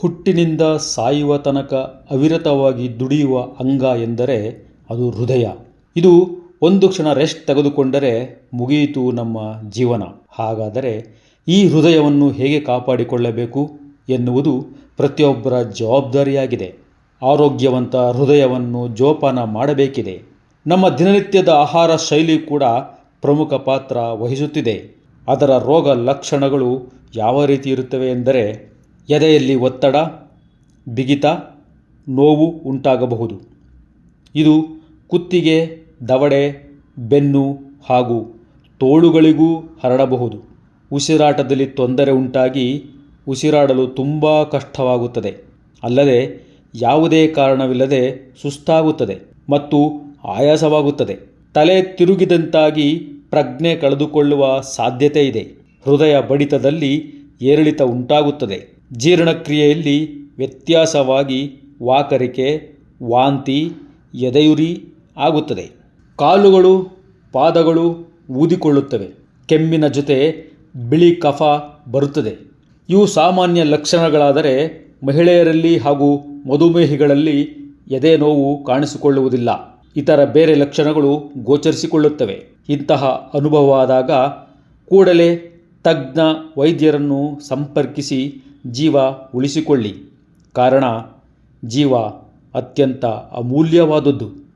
ಹುಟ್ಟಿನಿಂದ ಸಾಯುವ ತನಕ ಅವಿರತವಾಗಿ ದುಡಿಯುವ ಅಂಗ ಎಂದರೆ ಅದು ಹೃದಯ. ಇದು ಒಂದು ಕ್ಷಣ ರೆಸ್ಟ್ ತೆಗೆದುಕೊಂಡರೆ ಮುಗಿಯಿತು ನಮ್ಮ ಜೀವನ. ಹಾಗಾದರೆ ಈ ಹೃದಯವನ್ನು ಹೇಗೆ ಕಾಪಾಡಿಕೊಳ್ಳಬೇಕು ಎನ್ನುವುದು ಪ್ರತಿಯೊಬ್ಬರ ಜವಾಬ್ದಾರಿಯಾಗಿದೆ. ಆರೋಗ್ಯವಂತ ಹೃದಯವನ್ನು ಜೋಪಾನ ಮಾಡಬೇಕಿದೆ. ನಮ್ಮ ದಿನನಿತ್ಯದ ಆಹಾರ ಶೈಲಿ ಕೂಡ ಪ್ರಮುಖ ಪಾತ್ರ ವಹಿಸುತ್ತಿದೆ. ಅದರ ರೋಗ ಲಕ್ಷಣಗಳು ಯಾವ ರೀತಿ ಇರುತ್ತವೆ ಎಂದರೆ ಎದೆಯಲ್ಲಿ ಒತ್ತಡ, ಬಿಗಿತ, ನೋವು ಉಂಟಾಗಬಹುದು. ಇದು ಕುತ್ತಿಗೆ, ದವಡೆ, ಬೆನ್ನು ಹಾಗೂ ತೋಳುಗಳಿಗೂ ಹರಡಬಹುದು. ಉಸಿರಾಟದಲ್ಲಿ ತೊಂದರೆ ಉಂಟಾಗಿ ಉಸಿರಾಡಲು ತುಂಬ ಕಷ್ಟವಾಗುತ್ತದೆ. ಅಲ್ಲದೆ ಯಾವುದೇ ಕಾರಣವಿಲ್ಲದೆ ಸುಸ್ತಾಗುತ್ತದೆ ಮತ್ತು ಆಯಾಸವಾಗುತ್ತದೆ. ತಲೆ ತಿರುಗಿದಂತಾಗಿ ಪ್ರಜ್ಞೆ ಕಳೆದುಕೊಳ್ಳುವ ಸಾಧ್ಯತೆ ಇದೆ. ಹೃದಯ ಬಡಿತದಲ್ಲಿ ಏರಿಳಿತ ಉಂಟಾಗುತ್ತದೆ. ಜೀರ್ಣಕ್ರಿಯೆಯಲ್ಲಿ ವ್ಯತ್ಯಾಸವಾಗಿ ವಾಕರಿಕೆ, ವಾಂತಿ, ಎದೆಯುರಿ ಆಗುತ್ತದೆ. ಕಾಲುಗಳು, ಪಾದಗಳು ಊದಿಕೊಳ್ಳುತ್ತವೆ. ಕೆಮ್ಮಿನ ಜೊತೆ ಬಿಳಿ ಕಫ ಬರುತ್ತದೆ. ಇವು ಸಾಮಾನ್ಯ ಲಕ್ಷಣಗಳಾದರೆ ಮಹಿಳೆಯರಲ್ಲಿ ಹಾಗೂ ಮಧುಮೇಹಿಗಳಲ್ಲಿ ಎದೆ ನೋವು ಕಾಣಿಸಿಕೊಳ್ಳುವುದಿಲ್ಲ. ಇತರ ಬೇರೆ ಲಕ್ಷಣಗಳು ಗೋಚರಿಸಿಕೊಳ್ಳುತ್ತವೆ. ಇಂತಹ ಅನುಭವವಾದಾಗ ಕೂಡಲೇ ತಜ್ಞ ವೈದ್ಯರನ್ನು ಸಂಪರ್ಕಿಸಿ ಜೀವ ಉಳಿಸಿಕೊಳ್ಳಿ. ಕಾರಣ ಜೀವ ಅತ್ಯಂತ ಅಮೂಲ್ಯವಾದದ್ದು.